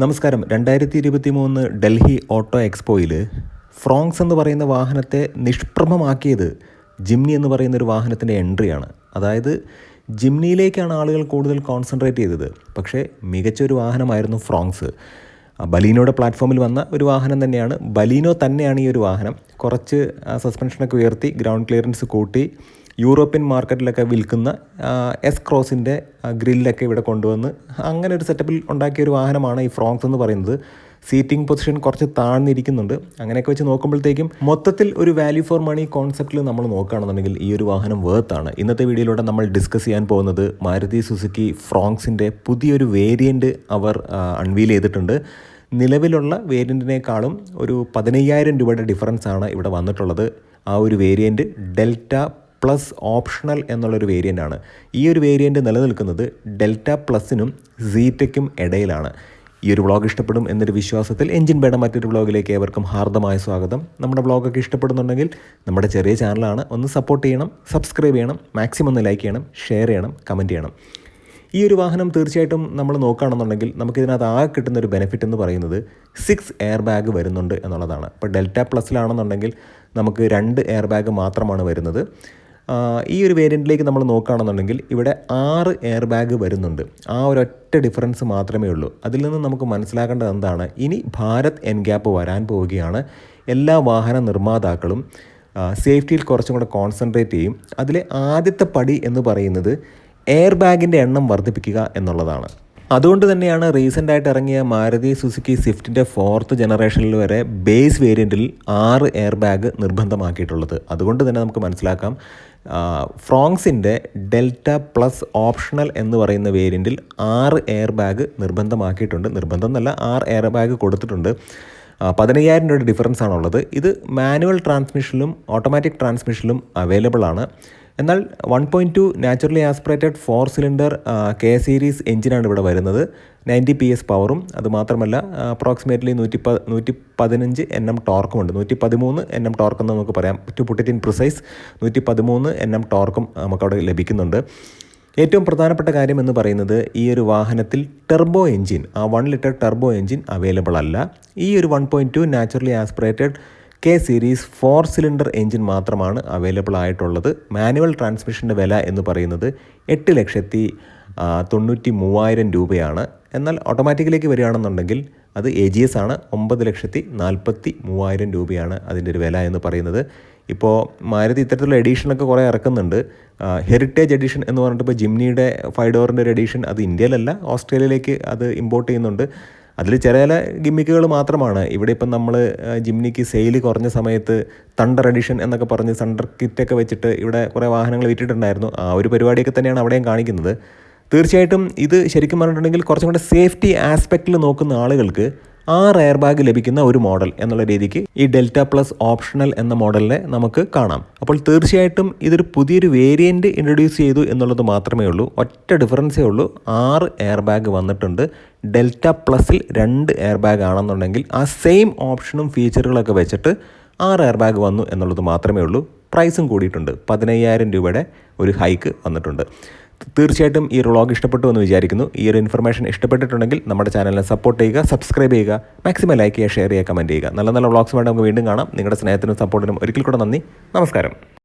നമസ്കാരം. രണ്ടായിരത്തി ഇരുപത്തി മൂന്ന് ഡൽഹി ഓട്ടോ എക്സ്പോയിൽ ഫ്രോങ്സ് എന്ന് പറയുന്ന വാഹനത്തെ നിഷ്പ്രഭമാക്കിയത് ജിംനി എന്ന് പറയുന്ന ഒരു വാഹനത്തിന്റെ എൻട്രിയാണ്. അതായത് ജിംനിയിലേക്കാണ് ആളുകൾ കൂടുതൽ കോൺസെൻട്രേറ്റ് ചെയ്തത്. പക്ഷേ മികച്ചൊരു വാഹനമായിരുന്നു ഫ്രോങ്സ് ബലീനോയുടെ പ്ലാറ്റ്ഫോമിൽ വന്ന ഒരു വാഹനം തന്നെയാണ്. ബലീനോ തന്നെയാണ് ഈ ഒരു വാഹനം. കുറച്ച് സസ്പെൻഷനൊക്കെ ഉയർത്തി ഗ്രൗണ്ട് ക്ലിയറൻസ് കൂട്ടി യൂറോപ്യൻ മാർക്കറ്റിലൊക്കെ വിൽക്കുന്ന എസ് ക്രോസിന്റെ ഗ്രില്ലൊക്കെ ഇവിടെ കൊണ്ടുവന്ന് അങ്ങനെ ഒരു സെറ്റപ്പിൽ ഉണ്ടാക്കിയ ഒരു വാഹനമാണ് ഈ ഫ്രോങ്സ് എന്ന് പറയുന്നത്. സീറ്റിംഗ് പൊസിഷൻ കുറച്ച് താഴ്ന്നിരിക്കുന്നുണ്ട്. അങ്ങനെയൊക്കെ വെച്ച് നോക്കുമ്പോഴത്തേക്കും മൊത്തത്തിൽ ഒരു വാല്യൂ ഫോർ മണി കോൺസെപ്റ്റിൽ നമ്മൾ നോക്കുകയാണെന്നുണ്ടെങ്കിൽ ഈ ഒരു വാഹനം വേർത്ത് ആണ്. ഇന്നത്തെ വീഡിയോയിലൂടെ നമ്മൾ ഡിസ്കസ് ചെയ്യാൻ പോകുന്നത് മാരുതി സുസുക്കി ഫ്രോങ്സിന്റെ പുതിയൊരു വേരിയന്റ് അവർ അൺവീൽ ചെയ്തിട്ടുണ്ട്. നിലവിലുള്ള വേരിയന്റിനേക്കാളും ഒരു പതിനയ്യായിരം രൂപയുടെ ഡിഫറൻസ് ആണ് ഇവിടെ വന്നിട്ടുള്ളത്. ആ ഒരു വേരിയന്റ് ഡെൽറ്റ പ്ലസ് ഓപ്ഷണൽ എന്നുള്ളൊരു വേരിയന്റ് ആണ് ഈ ഒരു വേരിയന്റ് നിലനിൽക്കുന്നത് ഡെൽറ്റ പ്ലസിനും സീറ്റയ്ക്കും ഇടയിലാണ്. ഈ ഒരു വ്ളോഗ് ഇഷ്ടപ്പെടും എന്നൊരു വിശ്വാസത്തിൽ എഞ്ചിൻ ബേഡ മറ്റൊരു വ്ളോഗിലേക്ക് ഏവർക്കും ഹാർദമായ സ്വാഗതം. നമ്മുടെ വ്ളോഗൊക്കെ ഇഷ്ടപ്പെടുന്നുണ്ടെങ്കിൽ നമ്മുടെ ചെറിയ ചാനലാണ്. ഒന്ന് സപ്പോർട്ട് ചെയ്യണം സബ്സ്ക്രൈബ് ചെയ്യണം മാക്സിമം ഒന്ന് ലൈക്ക് ചെയ്യണം ഷെയർ ചെയ്യണം കമന്റ് ചെയ്യണം. ഈ ഒരു വാഹനം തീർച്ചയായിട്ടും നമ്മൾ നോക്കുകയാണെന്നുണ്ടെങ്കിൽ നമുക്കിതിനകത്ത് ആകെ കിട്ടുന്ന ഒരു ബെനിഫിറ്റ് എന്ന് പറയുന്നത് സിക്സ് എയർ ബാഗ് വരുന്നുണ്ട് എന്നുള്ളതാണ്. ഇപ്പോൾ ഡെൽറ്റ പ്ലസിലാണെന്നുണ്ടെങ്കിൽ നമുക്ക് രണ്ട് എയർ ബാഗ് മാത്രമാണ് വരുന്നത്. ഈ ഒരു വേരിയന്റിലേക്ക് നമ്മൾ നോക്കുകയാണെന്നുണ്ടെങ്കിൽ ഇവിടെ ആറ് എയർ ബാഗ് വരുന്നുണ്ട്. ആ ഒരൊറ്റ ഡിഫറൻസ് മാത്രമേ ഉള്ളൂ. അതിൽ നിന്ന് നമുക്ക് മനസ്സിലാക്കേണ്ടത് എന്താണ്? ഇനി ഭാരത് എൻ ഗ്യാപ്പ് വരാൻ പോവുകയാണ്. എല്ലാ വാഹന നിർമ്മാതാക്കളും സേഫ്റ്റിയിൽ കുറച്ചും കൂടെ കോൺസെൻട്രേറ്റ് ചെയ്യും. അതിലെ ആദ്യത്തെ പടി എന്ന് പറയുന്നത് എയർ ബാഗിന്റെ എണ്ണം വർദ്ധിപ്പിക്കുക എന്നുള്ളതാണ്. അതുകൊണ്ട് തന്നെയാണ് റീസെന്റ് ആയിട്ട് ഇറങ്ങിയ മാരുതി സുസുക്കി സ്വിഫ്റ്റിന്റെ ഫോർത്ത് ജനറേഷനിൽ വരെ ബേസ് വേരിയന്റിൽ ആറ് എയർ ബാഗ് നിർബന്ധമാക്കിയിട്ടുള്ളത്. അതുകൊണ്ട് തന്നെ നമുക്ക് മനസ്സിലാക്കാം. ഫ്രോങ്സിന്റെ ഡെൽറ്റ പ്ലസ് ഓപ്ഷണൽ എന്ന് പറയുന്ന വേരിയന്റിൽ ആറ് എയർ ബാഗ് നിർബന്ധമാക്കിയിട്ടുണ്ട്. നിർബന്ധം എന്നല്ല ആറ് എയർ ബാഗ് കൊടുത്തിട്ടുണ്ട്. പതിനയ്യായിരം രൂപയുടെ ഡിഫറൻസ് ആണുള്ളത് ഇത് മാനുവൽ ട്രാൻസ്മിഷനിലും ഓട്ടോമാറ്റിക് ട്രാൻസ്മിഷനിലും അവൈലബിൾ ആണ് എന്നാൽ one point two naturally aspirated four cylinder K series എഞ്ചിനാണ് ഇവിടെ വരുന്നത്. നയന്റി പി എസ് പവറും അതുമാത്രമല്ല അപ്രോക്സിമേറ്റ്ലി നൂറ്റി പ നൂറ്റി പതിനഞ്ച് എൻ എം ടോർക്കുമുണ്ട് നൂറ്റി പതിമൂന്ന് എൻ എം ടോർക്ക് നമുക്ക് പറയാം. ടു പുട്ടിറ്റ് ഇൻ പ്രിസൈസ് നൂറ്റി പതിമൂന്ന് എൻ എം ടോർക്കും നമുക്കവിടെ ലഭിക്കുന്നുണ്ട്. ഏറ്റവും പ്രധാനപ്പെട്ട കാര്യം എന്ന് പറയുന്നത് ഈ ഒരു വാഹനത്തിൽ ടെർബോ എഞ്ചിൻ ആ one litre turbo engine available അല്ല. ഈ ഒരു one point two naturally aspirated K series four cylinder engine മാത്രമാണ് അവൈലബിൾ ആയിട്ടുള്ളത്. മാനുവൽ ട്രാൻസ്മിഷന്റെ വില എന്ന് പറയുന്നത് എട്ട് ലക്ഷത്തി തൊണ്ണൂറ്റി മൂവായിരം രൂപയാണ്. എന്നാൽ ഓട്ടോമാറ്റിക്കിലേക്ക് വരികയാണെന്നുണ്ടെങ്കിൽ അത് എ ജി എസ് ആണ്. ഒമ്പത് ലക്ഷത്തി നാൽപ്പത്തി മൂവായിരം രൂപയാണ് അതിന്റെ ഒരു വില എന്ന് പറയുന്നത്. ഇപ്പോൾ മാരുതി ഇത്തരത്തിലുള്ള എഡീഷനൊക്കെ കുറേ ഇറക്കുന്നുണ്ട്. ഹെറിറ്റേജ് എഡീഷൻ എന്ന് പറഞ്ഞിട്ട് ഇപ്പോൾ ജിംനിയുടെ ഫൈവ് ഡോറിന്റെ ഒരു എഡീഷൻ അത് ഇന്ത്യയിലല്ല ഓസ്ട്രേലിയയിലേക്ക് അത് ഇമ്പോർട്ട് ചെയ്യുന്നുണ്ട്. അതിൽ ചില ചില ഗിമ്മിക്കുകൾ മാത്രമാണ്. ഇവിടെ ഇപ്പം നമ്മൾ ജിംനിക്ക് സെയിൽ കുറഞ്ഞ സമയത്ത് തണ്ടർ എഡിഷൻ എന്നൊക്കെ പറഞ്ഞ് സണ്ടർ കിറ്റൊക്കെ വെച്ചിട്ട് ഇവിടെ കുറേ വാഹനങ്ങൾ വിറ്റിട്ടുണ്ടായിരുന്നു. ആ ഒരു പരിപാടിയൊക്കെ തന്നെയാണ് അവിടെയും കാണിക്കുന്നത്. തീർച്ചയായിട്ടും ഇത് ശരിക്കും പറഞ്ഞിട്ടുണ്ടെങ്കിൽ കുറച്ചും കൂടെ സേഫ്റ്റി ആസ്പെക്റ്റിൽ നോക്കുന്ന ആളുകൾക്ക് ആറ് എയർ ബാഗ് ലഭിക്കുന്ന ഒരു മോഡൽ എന്നുള്ള രീതിക്ക് ഈ ഡെൽറ്റ പ്ലസ് ഓപ്ഷണൽ എന്ന മോഡലിനെ നമുക്ക് കാണാം. അപ്പോൾ തീർച്ചയായിട്ടും ഇതൊരു പുതിയൊരു വേരിയന്റ് ഇൻട്രൊഡ്യൂസ് ചെയ്തു എന്നുള്ളത് മാത്രമേ ഉള്ളൂ. ഒറ്റ ഡിഫറൻസേ ഉള്ളൂ. ആറ് എയർ ബാഗ് വന്നിട്ടുണ്ട്. ഡെൽറ്റ പ്ലസിൽ രണ്ട് എയർ ബാഗ് ആണെന്നുണ്ടെങ്കിൽ ആ സെയിം ഓപ്ഷനും ഫീച്ചറുകളൊക്കെ വെച്ചിട്ട് ആറ് എയർ ബാഗ് വന്നു എന്നുള്ളത് മാത്രമേ ഉള്ളൂ. പ്രൈസും കൂടിയിട്ടുണ്ട്. പതിനയ്യായിരം രൂപയുടെ ഒരു ഹൈക്ക് വന്നിട്ടുണ്ട്. തീർച്ചയായിട്ടും ഈ ഒരു വ്ളോഗ് ഇഷ്ടപ്പെട്ടു എന്ന് വിചാരിക്കുന്നു. ഈ ഒരു ഇൻഫർമേഷൻ ഇഷ്ടപ്പെട്ടിട്ടുണ്ടെങ്കിൽ നമ്മുടെ ചാനലിനെ സപ്പോർട്ട് ചെയ്യുക സബ്സ്ക്രൈബ് ചെയ്യുക മാക്സിമം ലൈക്ക് ചെയ്യുക ഷെയർ ചെയ്യുക കമന്റ് ചെയ്യുക. നല്ല നല്ല വ്ളോഗ്സ് വേണ്ടി നമുക്ക് വീണ്ടും കാണാം. നിങ്ങളുടെ സ്നേഹത്തിനും സപ്പോർട്ടിനും ഒരിക്കൽ കൂടെ നന്ദി. നമസ്കാരം.